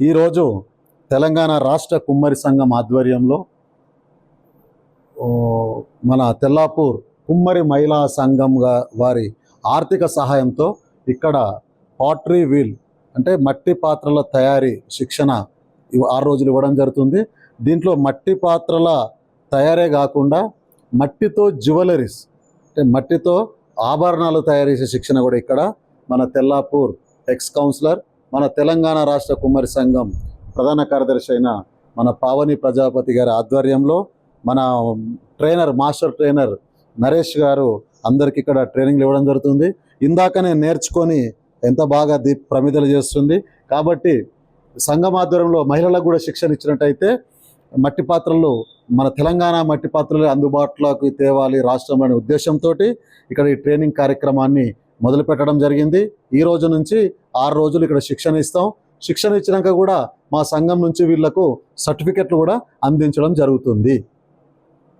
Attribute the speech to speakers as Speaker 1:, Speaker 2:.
Speaker 1: ఈరోజు తెలంగాణ రాష్ట్ర కుమ్మరి సంఘం ఆధ్వర్యంలో మన తెల్లాపూర్ కుమ్మరి మహిళా సంఘంగా వారి ఆర్థిక సహాయంతో ఇక్కడ పాట్రీ వీల్ అంటే మట్టి పాత్రల తయారీ శిక్షణ ఆరు రోజులు ఇవ్వడం జరుగుతుంది. దీంట్లో మట్టి పాత్రల తయారే కాకుండా మట్టితో జ్యువెలరీస్ అంటే మట్టితో ఆభరణాలు తయారు చేసే శిక్షణ కూడా ఇక్కడ మన తెల్లాపూర్ ఎక్స్ కౌన్సిలర్ మన తెలంగాణ రాష్ట్ర కుమ్మరి సంఘం ప్రధాన కార్యదర్శి అయిన మన పావని ప్రజాపతి గారి ఆధ్వర్యంలో మన ట్రైనర్ మాస్టర్ ట్రైనర్ నరేష్ గారు అందరికి ఇక్కడ ట్రైనింగ్లు ఇవ్వడం జరుగుతుంది. ఇందాకనే నేర్చుకొని ఎంత బాగా దీప్ ప్రమిదలు చేస్తుంది. కాబట్టి సంఘం ఆధ్వర్యంలో మహిళలకు కూడా శిక్షణ ఇచ్చినట్టయితే మట్టి పాత్రలు మన తెలంగాణ మట్టి పాత్రలు అందుబాటులోకి తేవాలి రాష్ట్రం అనే ఉద్దేశంతో ఇక్కడ ఈ ట్రైనింగ్ కార్యక్రమాన్ని మొదలుపెట్టడం జరిగింది. ఈ రోజు నుంచి ఆరు రోజులు ఇక్కడ శిక్షణ ఇస్తాం. శిక్షణ ఇచ్చినాక కూడా మా సంఘం నుంచి వీళ్ళకు సర్టిఫికెట్లు కూడా అందించడం జరుగుతుంది.